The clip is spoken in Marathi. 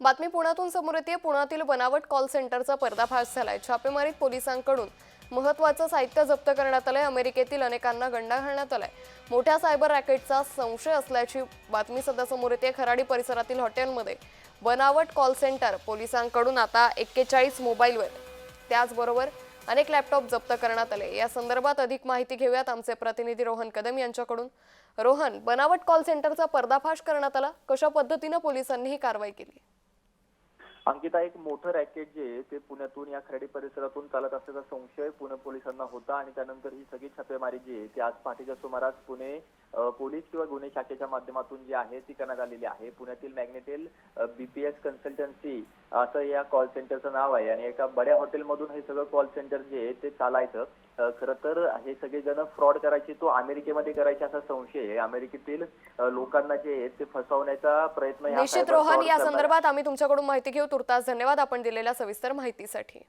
बातमी पुण्यातून समोर येते. पुण्यातील बनावट कॉल सेंटरचा पर्दाफाश झालाय. छापेमारीत पोलिसांकडून महत्वाचं साहित्य जप्त करण्यात आलंय. अमेरिकेतील अनेकांना गंडा घालण्यात आलाय. मोठ्या सायबर रॅकेटचा संशय असल्याची बातमी सध्या समोर येते. खराडी परिसरातील हॉटेलमध्ये बनावट कॉल सेंटर पोलिसांकडून आता एक्केचाळीस मोबाईलवर त्याचबरोबर अनेक लॅपटॉप जप्त करण्यात आले. या संदर्भात अधिक माहिती घेऊयात आमचे प्रतिनिधी रोहन कदम यांच्याकडून. रोहन बनावट कॉल सेंटरचा पर्दाफाश करण्यात आला. कशा पद्धतीनं पोलिसांनी ही कारवाई केली? अंकिता एक मोठं रॅकेट जे आहे ते पुण्यातून या खरेडी परिसरातून चालत असल्याचा संशय पुणे पोलिसांना होता आणि त्यानंतर ही सगळी छापेमारी जी आहे ती आज पहाटेच्या सुमारास पुणे पोलीस किंवा गुन्हे शाखेच्या माध्यमातून जी आहे ती करण्यात आलेली आहे. पुण्यातील मॅग्नेटेल बीपीएस कन्सल्टन्सी असं या कॉल सेंटरचं नाव आहे. आणि एका बड्या हॉटेलमधून हे सगळं कॉल सेंटर जे आहे ते चालायचं. खरं तर हे सगळेजण फ्रॉड करायचे तो अमेरिकेमध्ये करायचे असा संशय आहे. अमेरिकेतील लोकांना जे आहे ते फसवण्याचा प्रयत्न निश्चित रोहन या संदर्भात आम्ही तुमच्याकडून माहिती घेऊ. तुर्तास धन्यवाद आपण दिलेल्या सविस्तर माहितीसाठी.